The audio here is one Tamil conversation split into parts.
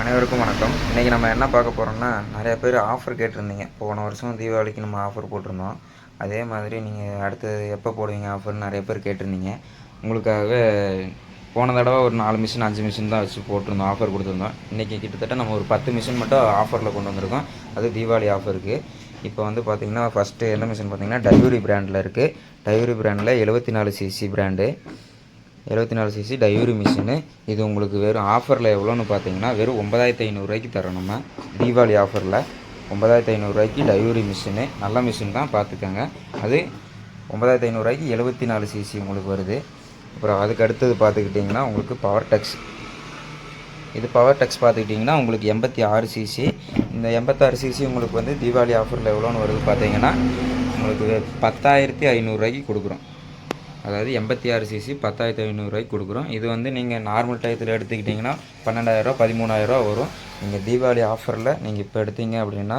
அனைவருக்கும் வணக்கம். இன்றைக்கி நம்ம என்ன பார்க்க போகிறோம்னா நிறைய பேர் ஆஃபர் கேட்டிருந்தீங்க. போன வருஷம் தீபாவளிக்கு நம்ம ஆஃபர் போட்டிருந்தோம். அதே மாதிரி நீங்கள் அடுத்து எப்போ போடுவீங்க ஆஃபர்னு நிறைய பேர் கேட்டிருந்தீங்க. உங்களுக்காக போன தடவை ஒரு நாலு மிஷின் அஞ்சு மிஷின் தான் வச்சு போட்டிருந்தோம் ஆஃபர் கொடுத்துருந்தோம். இன்றைக்கி கிட்டத்தட்ட நம்ம ஒரு பத்து மிஷின் மட்டும் ஆஃபரில் கொண்டு வந்திருக்கோம். அது தீபாவளி ஆஃபருக்கு இப்போ வந்து பார்த்திங்கன்னா ஃபஸ்ட்டு என்ன மிஷின் பார்த்தீங்கன்னா டைவரி பிராண்டில் இருக்குது டைவரி பிராண்டில் எழுபத்தி நாலு சிசி பிராண்டு எழுபத்தி நாலு சிசி டைவரி மிஷினு இது உங்களுக்கு வெறும் ஆஃபரில் எவ்வளோன்னு பார்த்தீங்கன்னா வெறும் ஒன்பதாயிரத்து ஐநூறுரூவாய்க்கு தரோம் நம்ம தீபாவளி ஆஃபரில் ஒன்பதாயிரத்து ஐநூறுரூவாய்க்கு டைவரி மிஷினு நல்ல மிஷின் தான் பார்த்துக்கோங்க. அது ஒன்பதாயிரத்து ஐநூறுரூவாய்க்கு எழுபத்தி நாலு சிசி உங்களுக்கு வருது. அப்புறம் அதுக்கு அடுத்தது பார்த்துக்கிட்டிங்கன்னா உங்களுக்கு பவர் டெக்ஸ் இது பவர் டெக்ஸ் பார்த்துக்கிட்டிங்கன்னா உங்களுக்கு எண்பத்தி ஆறு சிசி இந்த எண்பத்தாறு சிசி உங்களுக்கு வந்து தீபாவளி ஆஃபரில் எவ்வளோன்னு வருது பார்த்தீங்கன்னா உங்களுக்கு பத்தாயிரத்தி ஐநூறுரூவாய்க்கு கொடுக்குறோம். அதாவது எண்பத்தி ஆறு சிசி பத்தாயிரத்தி ஐநூறுரூவாய்க்கு கொடுக்குறோம். இது வந்து நீங்கள் நார்மல் டயத்தில் எடுத்துக்கிட்டிங்கன்னா பன்னெண்டாயிரரூவா பதிமூணாயிரரூவா வரும். நீங்கள் தீபாவளி ஆஃபரில் நீங்கள் இப்போ எடுத்தீங்க அப்படின்னா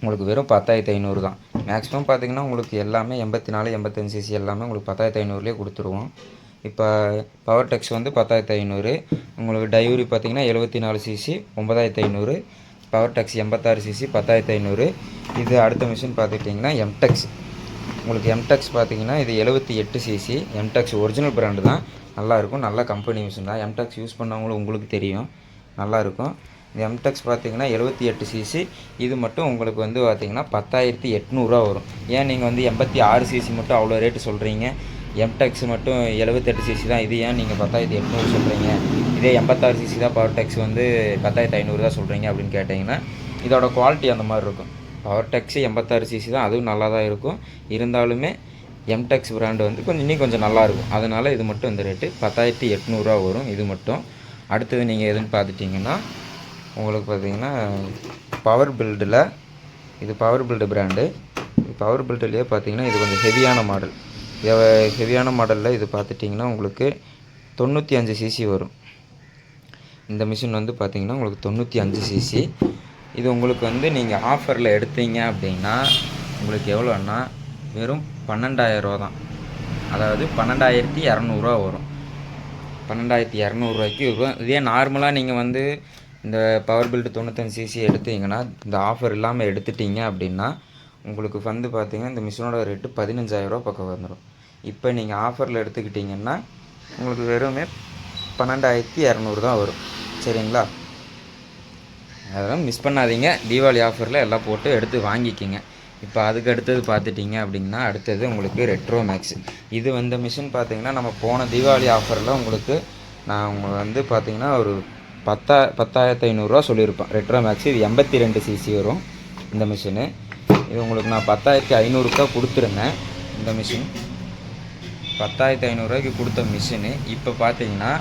உங்களுக்கு வெறும் பத்தாயிரத்தி ஐநூறு தான். மேக்ஸிமம் பார்த்தீங்கன்னா உங்களுக்கு எல்லாமே எண்பத்தி நாலு எண்பத்தஞ்சு சிசி எல்லாமே உங்களுக்கு பத்தாயிரத்தி ஐநூறுலேயே கொடுத்துருவோம். இப்போ பவர் டெக்ஸ் வந்து பத்தாயிரத்தி ஐநூறு உங்களுக்கு டைவரி பார்த்தீங்கன்னா எழுபத்தி நாலு சிசி ஒன்பதாயிரத்தி ஐநூறு பவர் டெக்ஸ் எண்பத்தாறு சிசி பத்தாயிரத்தி ஐநூறு. இது அடுத்த மிஷின் பார்த்துக்கிட்டிங்கன்னா எம்டெக்ஸ் உங்களுக்கு எம்டெக்ஸ் பார்த்தீங்கன்னா இது எழுபத்தி எட்டு சிசி எம்டெக்ஸ் ஒரிஜினல் பிராண்டு தான். நல்லாயிருக்கும் நல்ல கம்பெனி யூஸ் தான். எம்டெக்ஸ் யூஸ் பண்ணவங்களும் உங்களுக்கு தெரியும். நல்லாயிருக்கும் இந்த எம்டெக்ஸ் பார்த்தீங்கன்னா எழுபத்தி எட்டு சிசி இது மட்டும் உங்களுக்கு வந்து பார்த்திங்கன்னா பத்தாயிரத்தி எட்நூறுரூவா வரும். ஏன் நீங்கள் வந்து எண்பத்தி ஆறு சிசி மட்டும் அவ்வளோ ரேட்டு சொல்கிறீங்க எம்டெக்ஸ் மட்டும் எழுபத்தெட்டு சிசி தான். இது ஏன் நீங்கள் பத்தாயிரத்தி எட்நூறு சொல்கிறீங்க இதே எண்பத்தாறு சிசி தான் பவர் டெக்ஸ் வந்து பத்தாயிரத்தி ஐநூறு தான் சொல்கிறீங்க அப்படின்னு கேட்டிங்கன்னா இதோட குவாலிட்டி அந்த மாதிரி இருக்கும். பவர் டெக்ஸு எண்பத்தாறு சிசி தான். அதுவும் நல்லா தான் இருக்கும். இருந்தாலுமே எம்டெக்ஸ் பிராண்டு வந்து கொஞ்சம் இன்னும் கொஞ்சம் நல்லாயிருக்கும் அதனால் இது மட்டும் இந்த ரேட்டு பத்தாயிரத்தி எட்நூறுரூவா வரும். இது மட்டும். அடுத்தது நீங்கள் எதுன்னு பார்த்துட்டிங்கன்னா உங்களுக்கு பார்த்தீங்கன்னா பவர் பில்டில் இது பவர் பில்டு பிராண்டு பவர் பில்டுலேயே பார்த்தீங்கன்னா இது கொஞ்சம் ஹெவியான மாடல் ஹெவியான மாடலில் இது பார்த்துட்டிங்கன்னா உங்களுக்கு தொண்ணூற்றி அஞ்சு சிசி வரும். இந்த மிஷின் வந்து பார்த்தீங்கன்னா உங்களுக்கு தொண்ணூற்றி அஞ்சு சிசி இது உங்களுக்கு வந்து நீங்கள் ஆஃபரில் எடுத்தீங்க அப்படின்னா உங்களுக்கு எவ்வளோன்னா வெறும் பன்னெண்டாயிரரூவா தான் அதாவது பன்னெண்டாயிரத்தி இரநூறுவா வரும். பன்னெண்டாயிரத்தி இரநூறுவாய்க்கு வரும் இதே நார்மலாக நீங்கள் வந்து இந்த பவர் பில்டு தொண்ணூத்தஞ்சு சிசி எடுத்தீங்கன்னா இந்த ஆஃபர் இல்லாமல் எடுத்துட்டீங்க அப்படின்னா உங்களுக்கு வந்து பார்த்தீங்கன்னா இந்த மிஷினோட ரேட்டு பதினஞ்சாயிரரூவா பக்கம் வந்துடும் இப்போ நீங்கள் ஆஃபரில் எடுத்துக்கிட்டிங்கன்னா உங்களுக்கு வெறுமே பன்னெண்டாயிரத்தி இரநூறு தான் வரும். சரிங்களா? அதெல்லாம் மிஸ் பண்ணாதீங்க. தீபாவளி ஆஃபரில் எல்லாம் போட்டு எடுத்து வாங்கிக்கிங்க. இப்போ அதுக்கு அடுத்தது பார்த்துட்டிங்க அப்படின்னா அடுத்தது உங்களுக்கு ரெட்ரோ மேக்ஸ் இது வந்த மிஷின் பார்த்தீங்கன்னா நம்ம போன தீபாவளி ஆஃபரில் உங்களுக்கு நான் உங்களுக்கு வந்து பார்த்திங்கன்னா ஒரு பத்தா பத்தாயிரத்து ஐநூறுரூவா சொல்லியிருப்பேன். ரெட்ரோ மேக்ஸ் இது எண்பத்தி ரெண்டு சிசி வரும் இந்த மிஷினு இது உங்களுக்கு நான் பத்தாயிரத்தி ஐநூறுக்கா கொடுத்துருந்தேன் இந்த மிஷின் பத்தாயிரத்தி ஐநூறுரூவாய்க்கு கொடுத்த மிஷினு இப்போ பார்த்தீங்கன்னா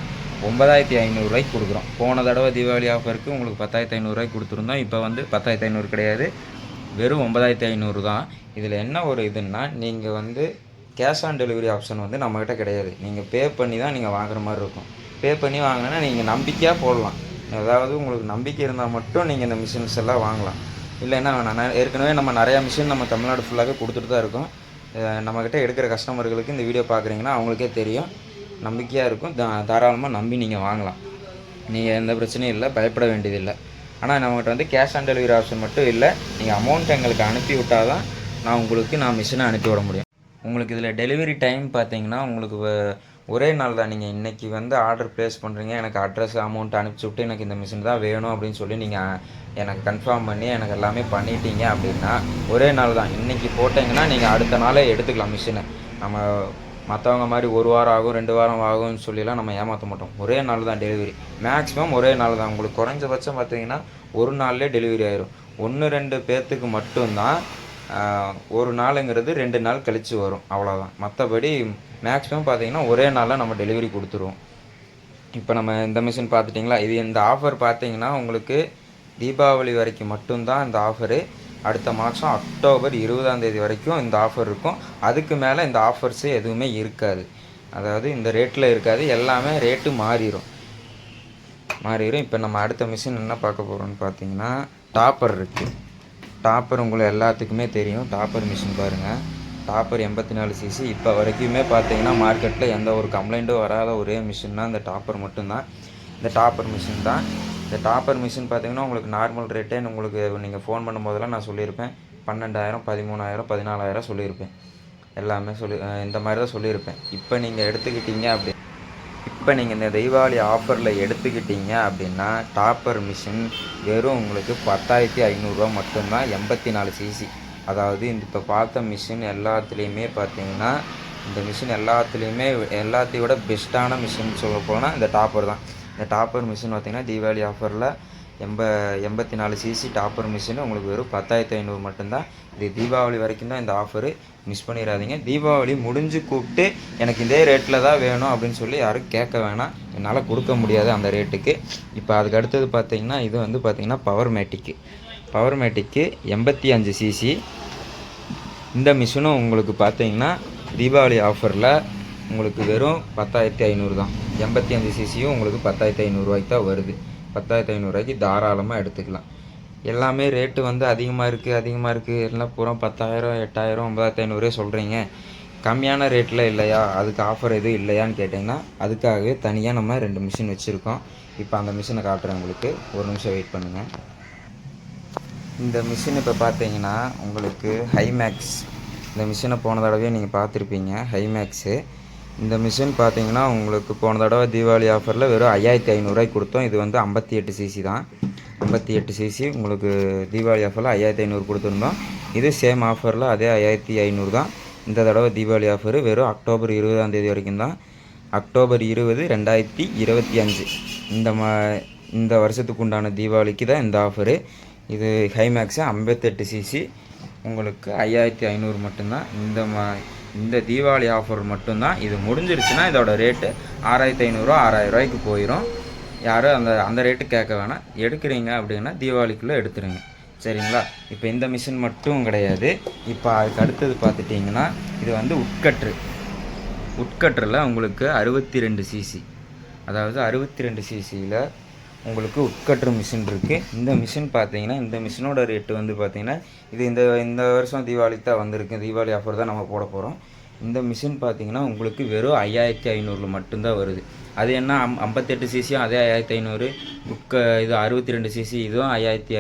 ஒன்பதாயிரத்தி ஐநூறுரூவாய்க்கு கொடுக்குறோம். போன தடவை தீபாவளி ஆஃபருக்கு உங்களுக்கு பத்தாயிரத்தி ஐநூறுரூவாய்க்கு கொடுத்துருந்தோம். இப்போ வந்து பத்தாயிரத்தி ஐநூறு கிடையாது. வெறும் ஒன்பதாயிரத்தி ஐநூறு தான். இதில் என்ன ஒரு இதுன்னா நீங்கள் வந்து கேஷ் ஆன் டெலிவரி ஆப்ஷன் வந்து நம்மக்கிட்ட கிடையாது. நீங்கள் பே பண்ணி தான் நீங்கள் வாங்குற மாதிரி இருக்கும். பே பண்ணி வாங்கினா நீங்கள் நம்பிக்கையாக போடலாம். அதாவது உங்களுக்கு நம்பிக்கை இருந்தால் மட்டும் நீங்கள் இந்த மிஷின்ஸ் எல்லாம் வாங்கலாம். இல்லைன்னா நான் ஏற்கனவே நம்ம நிறையா மிஷின் நம்ம தமிழ்நாடு ஃபுல்லாகவே கொடுத்துட்டு தான் இருக்கோம். நம்மக்கிட்ட எடுக்கிற கஸ்டமர்களுக்கு இந்த வீடியோ பார்க்குறீங்கன்னா அவங்களுக்கே தெரியும். நம்பிக்கையாக இருக்கும். தா தாராளமாக நம்பி நீங்கள் வாங்கலாம். நீங்கள் எந்த பிரச்சனையும் இல்லை பயப்பட வேண்டியதில்லை ஆனால் நம்மகிட்ட வந்து கேஷ் ஆன் டெலிவரி ஆப்ஷன் மட்டும் இல்லை. நீங்கள் அமௌண்ட் எங்களுக்கு அனுப்பி விட்டால் தான் நான் உங்களுக்கு நான் மிஷினை அனுப்பி விட முடியும். உங்களுக்கு இதில் டெலிவரி டைம் பார்த்தீங்கன்னா உங்களுக்கு ஒரே நாள் தான். நீங்கள் இன்றைக்கி வந்து ஆர்டர் ப்ளேஸ் பண்ணுறீங்க எனக்கு அட்ரஸ் அமௌண்ட் அனுப்பிச்சி விட்டு எனக்கு இந்த மிஷின் தான் வேணும் அப்படின்னு சொல்லி நீங்கள் எனக்கு கன்ஃபார்ம் பண்ணி எனக்கு எல்லாமே பண்ணிட்டீங்க அப்படின்னா ஒரே நாள் தான். இன்றைக்கி போட்டிங்கன்னா நீங்கள் அடுத்த நாளே எடுத்துக்கலாம் மிஷினை நம்ம மற்றவங்க மாதிரி ஒரு வாரம் ஆகும் ரெண்டு வாரம் ஆகும்னு சொல்லிலாம் நம்ம ஏமாற்ற மாட்டோம். ஒரே நாள் தான் டெலிவரி மேக்ஸிமம் ஒரே நாள் தான். உங்களுக்கு குறைஞ்சபட்சம் பார்த்தீங்கன்னா ஒரு நாள்லேயே டெலிவரி ஆயிரும். ஒன்று ரெண்டு பேர்த்துக்கு மட்டும்தான் ஒரு நாளுங்கிறது ரெண்டு நாள் கழித்து வரும். அவ்வளோதான் மற்றபடி மேக்ஸிமம் பார்த்தீங்கன்னா ஒரே நாளில் நம்ம டெலிவரி கொடுத்துருவோம். இப்போ நம்ம இந்த மிஷின் பார்த்துட்டிங்களா? இது இந்த ஆஃபர் பார்த்தீங்கன்னா உங்களுக்கு தீபாவளி வரைக்கும் மட்டும்தான் இந்த ஆஃபரு அடுத்த மாதம் அக்டோபர் இருபதாம் தேதி வரைக்கும் இந்த ஆஃபர் இருக்கும். அதுக்கு மேலே இந்த ஆஃபர்ஸு எதுவுமே இருக்காது. அதாவது இந்த ரேட்டில் இருக்காது. எல்லாமே ரேட்டு மாறிடும் மாறிடும் இப்போ நம்ம அடுத்த மிஷின் என்ன பார்க்க போகிறோம்னு பார்த்தீங்கன்னா டாப்பர் இருக்குது டாப்பர் உங்களை எல்லாத்துக்குமே தெரியும். டாப்பர் மிஷின் பாருங்கள் டாப்பர் எண்பத்தி நாலு சிசி இப்போ வரைக்குமே பார்த்தீங்கன்னா மார்க்கெட்டில் எந்த ஒரு கம்ப்ளைண்ட்டும் வராத ஒரே மிஷின்னா இந்த டாப்பர் மட்டும்தான். இந்த டாப்பர் மிஷின் தான். இந்த டாப்பர் மிஷின் பார்த்தீங்கன்னா உங்களுக்கு நார்மல் ரேட்டே உங்களுக்கு நீங்கள் ஃபோன் பண்ணும்போதெல்லாம் நான் சொல்லியிருப்பேன். பன்னெண்டாயிரம் பதிமூணாயிரம் பதினாலாயிரம் சொல்லியிருப்பேன். எல்லாமே சொல்லி இந்த மாதிரி தான் சொல்லியிருப்பேன். இப்போ நீங்கள் எடுத்துக்கிட்டீங்க அப்படி இப்போ நீங்கள் இந்த தீபாவளி ஆஃபரில் எடுத்துக்கிட்டீங்க அப்படின்னா டாப்பர் மிஷின் வெறும் உங்களுக்கு பத்தாயிரத்தி ஐநூறுரூவா மட்டும்தான் எண்பத்தி நாலு சிசி அதாவது இந்த இப்போ பார்த்த மிஷின் எல்லாத்துலேயுமே பார்த்தீங்கன்னா இந்த மிஷின் எல்லாத்துலேயுமே எல்லாத்தையும் விட பெஸ்ட்டான மிஷின் சொல்ல போனால் இந்த டாப்பர் தான். இந்த டாப்பர் மிஷின் பார்த்திங்கன்னா தீபாவளி ஆஃபரில் எண்ப எண்பத்தி நாலு சிசி டாப்பர் மிஷின் உங்களுக்கு வெறும் பத்தாயிரத்தி ஐநூறு மட்டும்தான். இது தீபாவளி வரைக்கும் தான் இந்த ஆஃபரு மிஸ் பண்ணிடாதீங்க. தீபாவளி முடிஞ்சு கூப்பிட்டு எனக்கு இதே ரேட்டில் தான் வேணும் அப்படின்னு சொல்லி யாரும் கேட்க வேணாம். என்னால் கொடுக்க முடியாது அந்த ரேட்டுக்கு இப்போ அதுக்கு அடுத்தது பார்த்திங்கன்னா இது வந்து பார்த்திங்கன்னா பவர் மேட்டிக்கு பவர் மேட்டிக்கு எண்பத்தி அஞ்சு சிசி இந்த மிஷினும் உங்களுக்கு பார்த்தீங்கன்னா தீபாவளி ஆஃபரில் உங்களுக்கு வெறும் பத்தாயிரத்தி ஐநூறு தான். எண்பத்தி அஞ்சு சிசியும் உங்களுக்கு பத்தாயிரத்தி ஐநூறுரூவாய்க்கு தான் வருது. பத்தாயிரத்தி ஐநூறுரூவாய்க்கு தாராளமாக எடுத்துக்கலாம். எல்லாமே ரேட்டு வந்து அதிகமாக இருக்குது அதிகமாக இருக்குது எல்லாம் பூரா பத்தாயிரம் எட்டாயிரம் ஒன்பதாயிரத்தி ஐநூறே சொல்கிறீங்க கம்மியான ரேட்டில் இல்லையா? அதுக்கு ஆஃபர் எதுவும் இல்லையான்னு கேட்டிங்கன்னா அதுக்காகவே தனியாக நம்ம ரெண்டு மிஷின் வச்சுருக்கோம். இப்போ அந்த மிஷினை காட்டுறேன் உங்களுக்கு. ஒரு நிமிஷம் வெயிட் பண்ணுங்கள் இந்த மிஷின் இப்போ பார்த்தீங்கன்னா உங்களுக்கு ஹைமேக்ஸ் இந்த மிஷினை போன தடவையே நீங்கள் பார்த்துருப்பீங்க. ஹைமேக்ஸு இந்த மிஷின் பார்த்தீங்கன்னா உங்களுக்கு போன தடவை தீபாவளி ஆஃபரில் வெறும் ஐயாயிரத்தி ஐநூறுரூவாய்க்கு கொடுத்தோம். இது வந்து ஐம்பத்தி எட்டு சிசி தான். ஐம்பத்தி எட்டு சிசி உங்களுக்கு தீபாவளி ஆஃபரில் ஐயாயிரத்தி ஐநூறு கொடுத்துருந்தோம். இது சேம் ஆஃபரில் அதே ஐயாயிரத்தி ஐநூறு தான். இந்த தடவை தீபாவளி ஆஃபர் வெறும் அக்டோபர் இருபதாம் தேதி வரைக்கும் தான். அக்டோபர் இருபது ரெண்டாயிரத்தி இருபத்தி அஞ்சு. இந்த மா இந்த வருஷத்துக்கு உண்டான தீபாவளிக்கு தான் இந்த ஆஃபரு இது ஹைமேக்ஸு ஐம்பத்தெட்டு சிசி உங்களுக்கு ஐயாயிரத்தி ஐநூறு மட்டும்தான். இந்த மா இந்த தீபாவளி ஆஃபர் மட்டும்தான். இது முடிஞ்சிருச்சுன்னா இதோட ரேட்டு ஆறாயிரத்தி ஐநூறுரூவா ஆறாயிரம் ரூபாய்க்கு போயிடும் யாரும் அந்த அந்த ரேட்டு கேட்க வேணாம். எடுக்கிறீங்க அப்படின்னா தீபாவளிக்குள்ளே எடுத்துருங்க. சரிங்களா? இப்போ இந்த மிஷின் மட்டும் கிடையாது. இப்போ அதுக்கு அடுத்தது பார்த்துட்டிங்கன்னா இது வந்து உட்கற்று. உட்கற்றில் உங்களுக்கு அறுபத்தி ரெண்டு சிசி அதாவது அறுபத்தி ரெண்டு சிசியில் உங்களுக்கு உட்கட்டுற மிஷின் இருக்குது இந்த மிஷின் பார்த்தீங்கன்னா இந்த மிஷினோட ரேட்டு வந்து பார்த்தீங்கன்னா இது இந்த இந்த வருஷம் தீபாவளிக்கு தான் வந்திருக்கு. தீபாவளி ஆஃபர் தான் நம்ம போட போகிறோம் இந்த மிஷின் பார்த்தீங்கன்னா உங்களுக்கு வெறும் ஐயாயிரத்தி ஐநூறில் மட்டும்தான் வருது. அது என்ன அம் ஐம்பத்தெட்டு சிசியும் அதே ஐயாயிரத்தி ஐநூறு உட்க இது அறுபத்தி ரெண்டு சிசி இதுவும் ஐயாயிரத்தி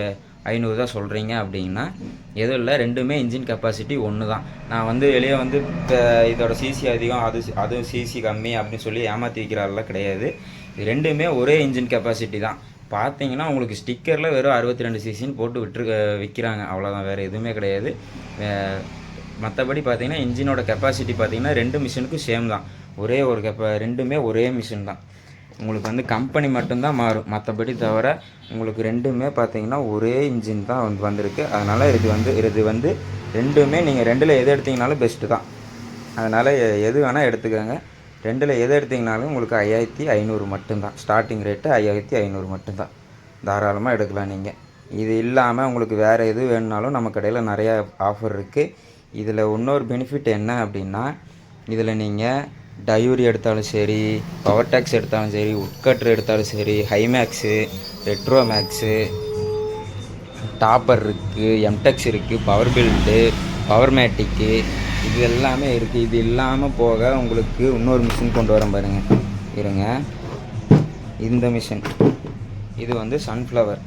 ஐநூறு தான் சொல்கிறீங்க அப்படின்னா எதுவும் இல்லை. ரெண்டுமே இன்ஜின் கெப்பாசிட்டி ஒன்று தான். நான் வந்து வெளியே வந்து இப்போ இதோட சிசி அதிகம் அது அதுவும் சிசி கம்மி அப்படின்னு சொல்லி ஏமாற்றி வைக்கிறாரெல்லாம் கிடையாது. இது ரெண்டுமே ஒரே இன்ஜின் கெப்பாசிட்டி தான். பார்த்தீங்கன்னா உங்களுக்கு ஸ்டிக்கரில் வெறும் அறுபத்தி ரெண்டு சிசின்னு போட்டு விட்டுருக்க விற்கிறாங்க அவ்வளோதான் வேறு எதுவுமே கிடையாது. மற்றபடி பார்த்தீங்கன்னா இன்ஜினோட கெப்பாசிட்டி பார்த்தீங்கன்னா ரெண்டு மிஷினுக்கும் சேம் தான். ஒரே ஒரு கெப்பா ரெண்டுமே ஒரே மிஷின் தான். உங்களுக்கு வந்து கம்பெனி மட்டும்தான் மாறும். மற்றபடி தவிர உங்களுக்கு ரெண்டுமே பார்த்தீங்கன்னா ஒரே இன்ஜின் தான் வந்து வந்திருக்கு. அதனால் இது வந்து இது வந்து ரெண்டுமே நீங்கள் ரெண்டில் எது எடுத்தீங்கனாலும் பெஸ்ட்டு தான். அதனால் எ- எது வேணால் எடுத்துக்கோங்க. ரெண்டில் எதை எடுத்தீங்கனாலும் உங்களுக்கு ஐயாயிரத்தி ஐநூறு மட்டும்தான். ஸ்டார்டிங் ரேட்டு ஐயாயிரத்தி ஐநூறு மட்டும்தான். தாராளமாக எடுக்கலாம் நீங்கள் இது இல்லாமல் உங்களுக்கு வேறு எது வேணுனாலும் நம்ம கடையில் நிறையா ஆஃபர் இருக்குது இதில் இன்னொரு பெனிஃபிட் என்ன அப்படின்னா இதில் நீங்கள் டயூரி எடுத்தாலும் சரி பவர் டேக்ஸ் எடுத்தாலும் சரி உட்கட்ரு எடுத்தாலும் சரி ஹைமேக்ஸு ரெட்ரோ மேக்ஸு டாப்பர் இருக்குது எம்டெக்ஸ் இருக்குது பவர் பில்டு பவர் மேட்டிக்கு இது எல்லாமே இருக்குது இது இல்லாமல் போக உங்களுக்கு இன்னொரு மிஷின் கொண்டு வரேன் பாருங்கள் இருங்க. இந்த மிஷின் இது வந்து சன்ஃப்ளவர்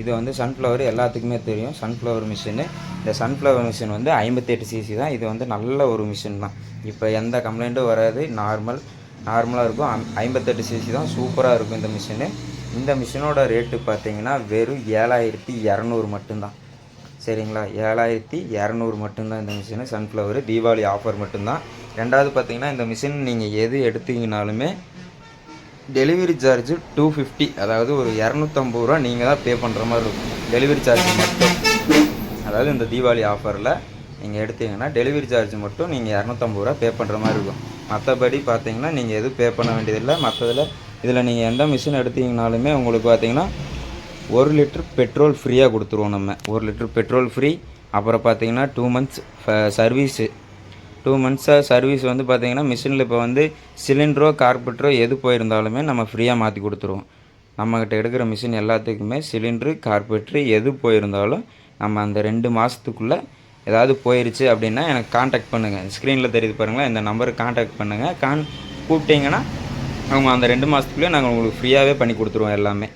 இது வந்து சன்ஃப்ளவர் எல்லாத்துக்குமே தெரியும். சன்ஃப்ளவர் மிஷினு இந்த சன்ஃப்ளவர் மிஷின் வந்து ஐம்பத்தெட்டு சிசி தான். இது வந்து நல்ல ஒரு மிஷின் தான். இப்போ எந்த கம்ப்ளைண்ட்டும் வராது. நார்மல் நார்மலாக இருக்கும். ஐம்பத்தெட்டு சிசி தான். சூப்பராக இருக்கும் இந்த மிஷினு இந்த மிஷினோட ரேட்டு பார்த்தீங்கன்னா வெறும் ஏழாயிரத்தி இரநூறு மட்டும்தான். சரிங்களா? ஏழாயிரத்தி இரநூறு மட்டும்தான் இந்த மிஷினு சன்ஃப்ளவர் தீபாவளி ஆஃபர் மட்டும்தான். ரெண்டாவது பார்த்தீங்கன்னா இந்த மிஷின் நீங்கள் எது எடுத்தீங்கனாலுமே டெலிவரி சார்ஜ் டூ ஃபிஃப்டி அதாவது ஒரு இரநூத்தம்பது ரூபா நீங்கள் தான் பே பண்ணுற மாதிரி இருக்கும். டெலிவரி சார்ஜ் மட்டும். அதாவது இந்த தீபாவளி ஆஃபரில் நீங்கள் எடுத்தீங்கன்னா டெலிவரி சார்ஜ் மட்டும் நீங்கள் இரநூத்தம்பது ரூபா பே பண்ணுற மாதிரி இருக்கும். மற்றபடி பார்த்தீங்கன்னா நீங்கள் எதுவும் பே பண்ண வேண்டியதில்லை. மற்றதில் இதில் நீங்கள் எந்த மிஷின் எடுத்தீங்கனாலுமே உங்களுக்கு பார்த்தீங்கன்னா ஒரு லிட்டர் பெட்ரோல் ஃப்ரீயாக கொடுத்துருவோம் நம்ம. ஒரு லிட்டர் பெட்ரோல் ஃப்ரீ. அப்புறம் பார்த்தீங்கன்னா டூ மந்த்ஸ் சர்வீஸு டூ மந்த்ஸாக சர்வீஸ் வந்து பார்த்திங்கன்னா மிஷினில் இப்போ வந்து சிலிண்டரோ கார்பெட்டரோ எது போயிருந்தாலுமே நம்ம ஃப்ரீயாக மாற்றி கொடுத்துருவோம். நம்மக்கிட்ட எடுக்கிற மிஷின் எல்லாத்துக்குமே சிலிண்ட்ரு கார்பெட்ரு எது போயிருந்தாலும் நம்ம அந்த ரெண்டு மாதத்துக்குள்ளே ஏதாவது போயிருச்சு அப்படின்னா எனக்கு காண்டாக்ட் பண்ணுங்கள் ஸ்க்ரீனில் தெரியுது பாருங்களேன் இந்த நம்பருக்கு காண்டாக்ட் பண்ணுங்கள் கான் கூப்பிட்டிங்கன்னா அவங்க அந்த ரெண்டு மாதத்துக்குள்ளே நாங்கள் உங்களுக்கு ஃப்ரீயாகவே பண்ணி கொடுத்துருவோம் எல்லாமே.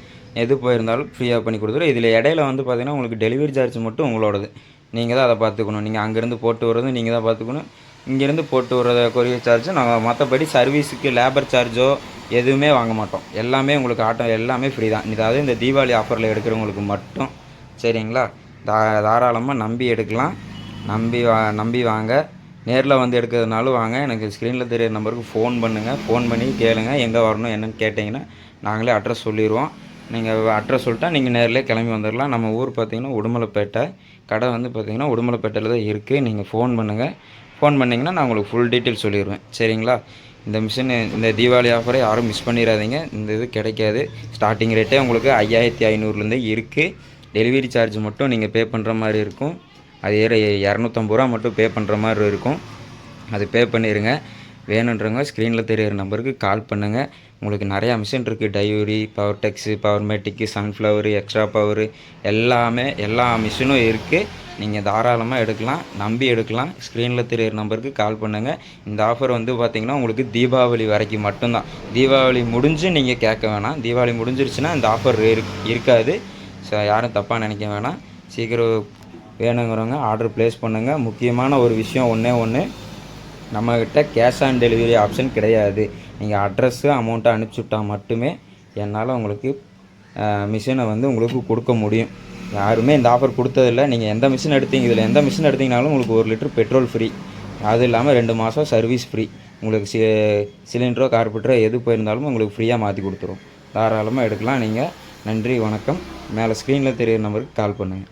எது போயிருந்தாலும் ஃப்ரீயாக பண்ணி கொடுத்துரும் இதில் இடையில வந்து பார்த்தீங்கன்னா உங்களுக்கு டெலிவரி சார்ஜ் மட்டும் உங்களோடது. நீங்கள் தான் அதை பார்த்துக்கணும். நீங்கள் அங்கேருந்து போட்டு வர்றது நீங்கள் தான் பார்த்துக்கணும். இங்கேருந்து போட்டு வர்றத கொரியர் சார்ஜ் நாங்கள் மற்றபடி சர்வீஸுக்கு லேபர் சார்ஜோ எதுவுமே வாங்க மாட்டோம். எல்லாமே உங்களுக்கு ஆட்டோ எல்லாமே ஃப்ரீ தான். இதாவது இந்த தீபாவளி ஆஃபரில் எடுக்கிறவங்களுக்கு மட்டும். சரிங்களா? தா தாராளமாக நம்பி எடுக்கலாம். நம்பி வா நம்பி வாங்க. நேரில் வந்து எடுக்கிறதுனாலும் வாங்க. எனக்கு ஸ்க்ரீனில் தெரியிற நம்பருக்கு ஃபோன் பண்ணுங்கள் ஃபோன் பண்ணி கேளுங்கள் எங்கே வரணும் என்னன்னு கேட்டிங்கன்னா நாங்களே அட்ரஸ் சொல்லிடுவோம் நீங்கள் அட்ரஸ் சொல்லிட்டா நீங்கள் நேரிலே கிளம்பி வந்துடலாம் நம்ம ஊர் பார்த்தீங்கன்னா உடுமலைப்பேட்டை. கடை வந்து பார்த்தீங்கன்னா உடுமலைப்பேட்டையில் தான் இருக்குது நீங்கள் ஃபோன் பண்ணுங்கள் ஃபோன் பண்ணிங்கன்னா நான் உங்களுக்கு ஃபுல் டீட்டெயில் சொல்லிடுவேன் சரிங்களா? இந்த மிஷின் இந்த தீபாவளி ஆஃபரை யாரும் மிஸ் பண்ணிடாதீங்க இந்த இது கிடைக்காது. ஸ்டார்டிங் ரேட்டே உங்களுக்கு ஐயாயிரத்தி ஐநூறுலேருந்து இருக்குது டெலிவரி சார்ஜ் மட்டும் நீங்கள் பே பண்ணுற மாதிரி இருக்கும். அது ஏற இரநூத்தம்பது ரூபா மட்டும் பே பண்ணுற மாதிரி இருக்கும். அது பே பண்ணிடுங்க வேணுன்றவங்க ஸ்க்ரீனில் தெரியிற நம்பருக்கு கால் பண்ணுங்கள் உங்களுக்கு நிறையா மிஷின் இருக்குது டைவரி பவர் டெக்ஸு பவர் மேட்டிக்கு சன்ஃப்ளவரு எக்ஸ்ட்ரா பவரு எல்லாமே எல்லா மிஷினும் இருக்குது நீங்கள் தாராளமாக எடுக்கலாம் நம்பி எடுக்கலாம். ஸ்க்ரீனில் தெரியிற நம்பருக்கு கால் பண்ணுங்கள் இந்த ஆஃபர் வந்து பார்த்திங்கன்னா உங்களுக்கு தீபாவளி வரைக்கும் மட்டும்தான். தீபாவளி முடிஞ்சு நீங்கள் கேட்க வேணாம். தீபாவளி முடிஞ்சிருச்சுன்னா இந்த ஆஃபர் இருக்காது. ஸோ யாரும் தப்பாக நினைக்க வேணாம். சீக்கிரம் வேணுங்கிறவங்க ஆர்டர் ப்ளேஸ் பண்ணுங்கள் முக்கியமான ஒரு விஷயம் ஒன்றே ஒன்று நம்மக்கிட்ட கேஷ் ஆன் டெலிவரி ஆப்ஷன் கிடையாது. நீங்கள் அட்ரஸ்ஸு அமௌண்ட்டை அனுப்பிச்சுட்டா மட்டுமே என்னால் உங்களுக்கு மிஷினை வந்து உங்களுக்கு கொடுக்க முடியும். யாருமே இந்த ஆஃபர் கொடுத்ததில்ல. நீங்கள் எந்த மிஷின் எடுத்தீங்க இதில் எந்த மிஷின் எடுத்தீங்கனாலும் உங்களுக்கு ஒரு லிட்டர் பெட்ரோல் ஃப்ரீ அது இல்லாமல் ரெண்டு மாதம் சர்வீஸ் ஃப்ரீ உங்களுக்கு சி சிலிண்டரோ கார்பெட்டரோ எது போயிருந்தாலும் உங்களுக்கு ஃப்ரீயாக மாற்றி கொடுத்துரும். தாராளமாக எடுக்கலாம். நீங்கள் நன்றி வணக்கம். மேலே ஸ்க்ரீனில் தெரியிற நம்பருக்கு கால் பண்ணுங்கள்